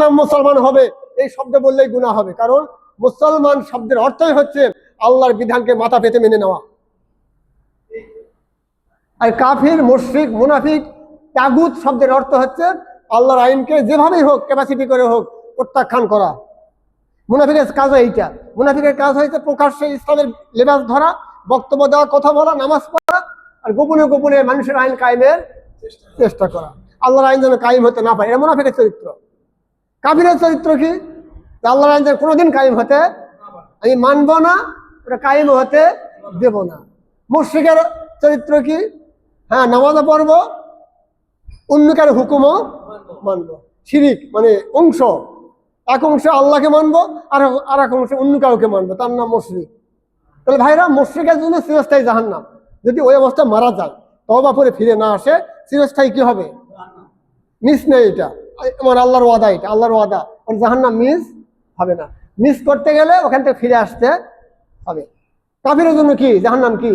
নাম মুসলমান হবে, এই শব্দ বললেই গুণা হবে। কারণ মুসলমান শব্দের অর্থই হচ্ছে আল্লাহর বিধানকে মাথা পেতে মেনে নেওয়া। আর কাফির, মুশরিক, মুনাফিক, তাগুত শব্দের অর্থ হচ্ছে আল্লাহর আইনকে যেভাবেই হোক ক্যাপাসিটি করে হোক, প্রত্যাখ্যান করা। মুনাফিকের কাজ এইটা। মুনাফিকের কাজ হয়েছে প্রকাশ্যে ইসলামের লেবাস ধরা, বক্তব্য দেওয়া, কথা বলা, নামাজ পড়া, আর গোপনে গোপনে মানুষের আইন কায়েমের চেষ্টা করা। আল্লাহর আইন যেন কায়েম হতে না পারে, এটা মুনাফিকের চরিত্র। কাফিরের চরিত্র কি? যে আল্লাহর আইন কোনোদিন কায়েম হতে আমি মানব না, ওটা কায়েম হতে দেব না। মুশ্রিকের চরিত্র কি? হ্যাঁ নামাজও পড়ব, অন্যকার হুকুমও মানব। শিরিক মানে অংশ। এক অংশে আল্লাহকে মানব, আর আর এক অংশে অন্য কাউকে মানবো, তার নাম মুশরিক। তাহলে ভাইরা, মুশ্রিকের জন্য চিরস্থায়ী জাহান্নাম। যদি ওই অবস্থা মারা যায় তবা পরে ফিরে না আসে, চিরস্থায়ী কি হবে? মিস নেই এটা। আমার আল্লাহর ওয়াদা এটা, আল্লাহর ওয়াদা। ওর জাহান্নাম মিস হবে না। মিস করতে গেলে ওখান থেকে ফিরে আসতে হবে। কাফিরের জন্য কি? জাহান্নাম কি?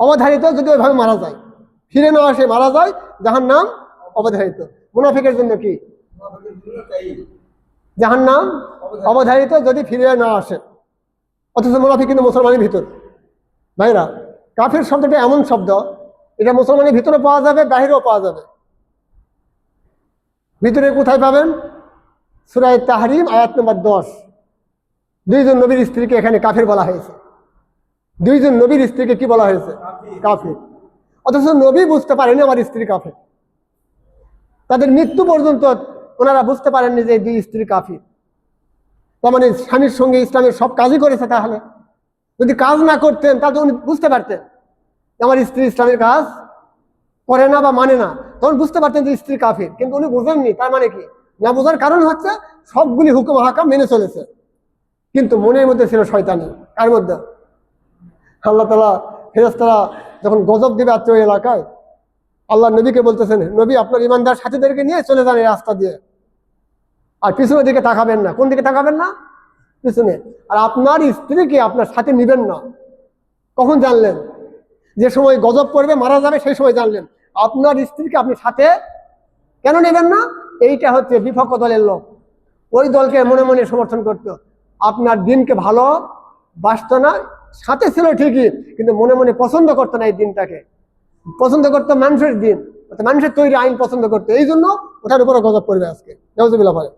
অবধারিত যদি ওইভাবে মারা যায়। ফিরে না আসে, মারা যায়, জাহান্নাম অবধারিত। মুনাফিকের জন্য কি? জাহান্নাম অবধারিত যদি ফিরে না আসে। অথচ মুনাফিক কিন্তু মুসলমানের ভিতর। ভাইরা, কাফির শব্দটা এমন শব্দ, এটা মুসলমানের ভিতরে পাওয়া যাবে, বাহিরেও পাওয়া যাবে। ভিতরে কোথায় পাবেন? সুরায় তাহরিম আয়াত নম্বর দশ। দুইজন নবীর স্ত্রীকে এখানে কাফির বলা হয়েছে। দুইজন নবীর স্ত্রীকে কি বলা হয়েছে? কাফির। অথচ নবী বুঝতে পারেনি আমার স্ত্রী কাফির। তাদের মৃত্যু পর্যন্ত ওনারা বুঝতে পারেননি যে দুই স্ত্রী কাফির। তার মানে স্বামীর সঙ্গে ইসলামের সব কাজই করেছে তাহলে। যদি কাজ না করতেন তাহলে উনি বুঝতে পারতেন আমার স্ত্রী ইসলামের কাজ করে না বা মানে না, তখন বুঝতে পারতেন যে স্ত্রী কাফির। কিন্তু উনি বুঝেননি, তার মানে কি? না বোঝার কারণ হচ্ছে সবগুলি হুকুম হাকাম মেনে চলেছে। কিন্তু মনের মধ্যে ছিল শয়তানি। কার মধ্যে? আল্লাহ তালা ফেরেস্তারা যখন গজব দেবে আত্মীয় এলাকায়, আল্লাহ নবীকে বলতেছেন, নবী, আপনার ইমানদার সাথীদেরকে নিয়ে চলে যান এই রাস্তা দিয়ে। আর পিছনের দিকে তাকাবেন না। কোন দিকে তাকাবেন না? পিছনে। আর আপনার স্ত্রীকে আপনার সাথে নিবেন না। কখন জানলেন? যে সময় গজব পড়বে, মারা যাবে, সেই সময় জানলেন। আপনার স্ত্রীকে আপনি সাথে কেন নেবেন না? এইটা হচ্ছে বিপক্ষ দলের লোক। ওই দলকে মনে মনে সমর্থন করতো আপনার দিনকে ভালো বাসত না, সাথে ছিল ঠিকই, কিন্তু মনে মনে পছন্দ করতো না এই দিনটাকে। পছন্দ করতো মানুষের দিন মানুষের তৈরি আইন পছন্দ করতো। এই জন্য ওটার উপরে গজব পড়বে আজকে। নজবিল্লা পরে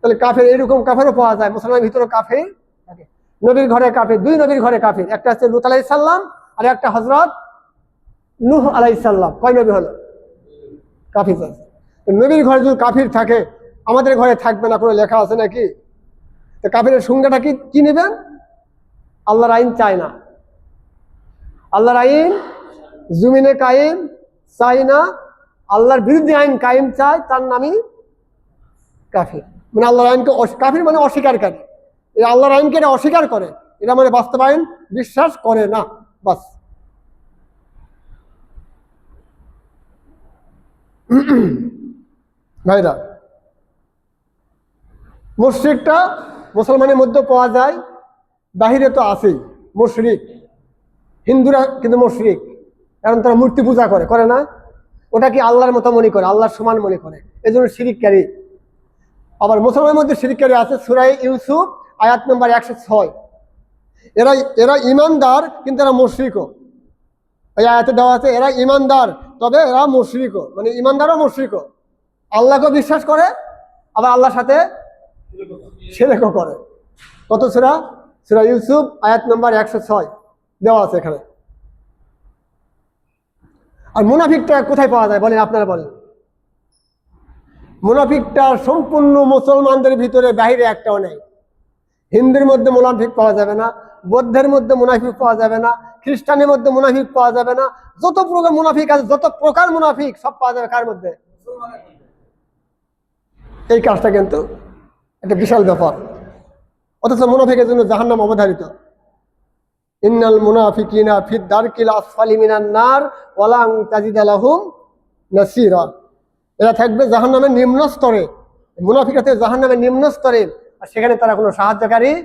তাহলে কাফের এরকম কাফেরও পাওয়া যায় মুসলমানের ভিতরে কাফের থাকে। নবীর ঘরে কাফের, দুই নবীর ঘরে কাফের। একটা হচ্ছে লুত আলাই সাল্লাম আর একটা হজরত নুহ আলাইসাল্লাম কয় নবী হলো? কাফির নবীর ঘরে যদি কাফির থাকে, আমাদের ঘরে থাকবে না, কোনো লেখা আছে নাকি? তো কাফিরের সংজ্ঞাটা কি কি নেবেন? আল্লাহর আইন চায় না। আল্লাহর আইন, জুমিনে কায়েম চাই না। আল্লাহর বিরুদ্ধে আইন কায়েম চায়, তার নামই কাফির। মানে আল্লাহর আইনকে কাফির মানে অস্বীকারী এই আল্লাহর আইনকে এটা অস্বীকার করে। এটা মানে বাস্তবায়ন বিশ্বাস করে না। বাস। ভাইরা, মুশ্রিকটা মুসলমানের মধ্যে পাওয়া যায়, বাহিরে তো আছেই, মুশরিক। হিন্দুরা কিন্তু মুশরিক, কারণ তারা মূর্তি পূজা করে করে না? ওটা কি আল্লাহর মতো মনে করে, আল্লাহর সমান মনে করে? এই জন্য শিরিককারী। আবার মুসলমানের মধ্যে শিরিককারী আছে সুরাই ইউসুফ, আয়াত নম্বর একশো ছয়। এরা এরা ইমানদার, কিন্তু এরা মুশরিকও। ওই আয়াতে দেওয়া আছে, এরা ইমানদার তবে এরা মুশরিকও মানে ইমানদারও মুশরিকও। আল্লাহকে বিশ্বাস করে, আবার আল্লাহর সাথে সেরেকও করে। কত সেরা? সুরা ইউসুফ, আয়াত নম্বর একশো ছয় দেওয়া আছে এখানে। আর মুনাফিকটা কোথায় পাওয়া যায় বলেন, আপনারা বলেন। মুনাফিকটা সম্পূর্ণ মুসলমানদের ভিতরে, বাহিরে একটাও নেই। হিন্দুর মধ্যে মুনাফিক পাওয়া যাবে না বৌদ্ধের মধ্যে মুনাফিক পাওয়া যাবে না, খ্রিস্টানের মধ্যে মুনাফিক পাওয়া যাবে না, যত প্রকার মুনাফিক আছে, যত প্রকার মুনাফিক সব পাওয়া যাবে কার মধ্যে? এই কাজটা কিন্তু একটা বিশাল ব্যাপার। অথচ মুনাফিকের জন্য জাহান্নাম অবধারিত। ইন্নাল মুনাফিকিনা ফিদ দারকিল আসফালি নার ওয়ালাং তাজিদ আলাহুম নাসিরা। এরা থাকবে জাহান্নামের নিম্ন স্তরে। মুনাফিকা থেকে জাহান্নামের নিম্ন স্তরে। আর সেখানে তারা কোনো সাহায্যকারী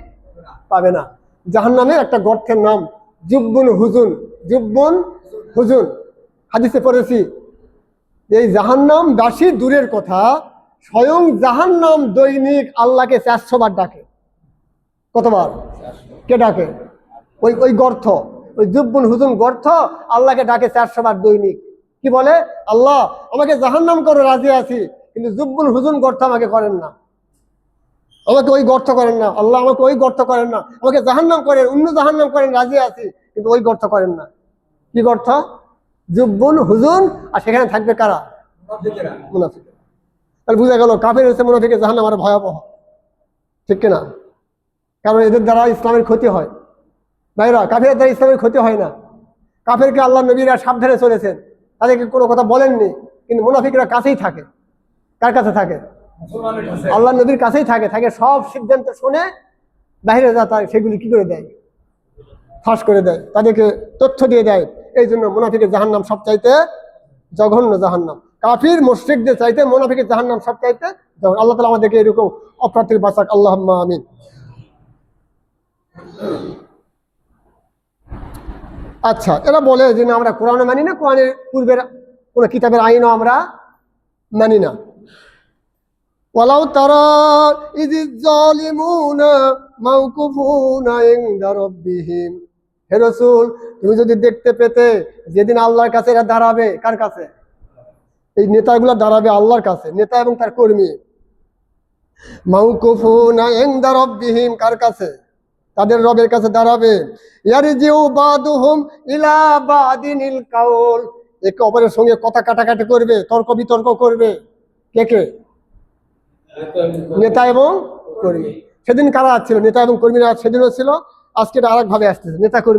পাবে না। জাহান্নামের একটা গর্তের নাম জুব্বুন হুজুন জুব্বুন হুজুন। হাদিসে পড়েছি, এই জাহান্নাম দাসী দূরের কথা, স্বয়ং জাহান্নাম দৈনিক আল্লাহকে চারশো বার ডাকে। কতবার? কে ডাকে? ওই ওই গর্থ ওই জুব্বুল হুজুন গর্থ আল্লাহকে ডাকে চারশো বার দৈনিক। কি বলে? আল্লাহ, আমাকে জাহান্নাম করে, রাজি আছি, কিন্তু জুব্বুল হুজুন গর্থ আমাকে করেন না। আমাকে ওই গর্ত করেন না। আল্লাহ আমাকে ওই গর্ত করেন না। আমাকে জাহান্নাম করেন অন্য জাহান্নাম করেন রাজি আছি কিন্তু ওই গর্ত করেন না। কি গর্ত? জুব্বুল হুজুন আর সেখানে থাকবে কারা? মুনাফিক তাহলে বুঝা গেল কাফের হচ্ছে মুনাফিকের জাহান্নাম আরও ভয়াবহ। ঠিক কিনা? কারণ এদের দ্বারা ইসলামের ক্ষতি হয়। ভাইরা কাফের দ্বারা ইসলামের ক্ষতি হয় না। কাফেরকে আল্লাহ নবীরা সাবধানে চলেছেন। তাদেরকে কোনো কথা বলেননি কিন্তু মুনাফিকরা কাছেই থাকে। কার কাছে থাকে? আল্লাহ নবীর কাছেই থাকে থাকে সব সিদ্ধান্ত শুনে বাইরে যা তার সেগুলি কি করে দেয়? ফাঁস করে দেয়, তাদেরকে তথ্য দিয়ে দেয়। এই জন্য মুনাফিকের জাহান্নাম সব চাইতে জঘন্য জাহান্নাম। কাফির, মুশ্রিকদের চাইতে মুনাফিকের জাহান্নাম সব চাইতে আল্লাহ তালা আমাদেরকে এরকম অপ্রাপ্তির বাসাক আল্লাহ আমিন। আচ্ছা এরা বলে যে আমরা কোরআনও মানি না, কোরআনের পূর্বের কোনো কিতাবের আইনও আমরা মানি না। ওয়ালাউ তারা ইজি জালিমুনা মাউকুফুনা ইনদা রাব্বিহিম। হে রাসূল, তুমি যদি দেখতে পেতে যেদিন আল্লাহর কাছে এরা দাঁড়াবে, কার কাছে? এই নেতাগুলো দাঁড়াবে আল্লাহর কাছে, নেতা এবং তার কর্মী। মাউকুফুনা ইনদা রাব্বিহিম, কার কাছে? তাদের রবের কাছে দাঁড়াবে। ইয়ারজিউ বাদুহুম ইলা বাদিনিল কাউল। একে অপরের সঙ্গে কথা কাটাকাটি করবে, তর্ক বিতর্ক করবে। কে কে? নেতা এবং কর্মী। সেদিন কারা ছিল? নেতা এবং কর্মীরা সেদিনও ছিল, আজকে এটা আরেকভাবে আসতেছে। নেতা কর্মী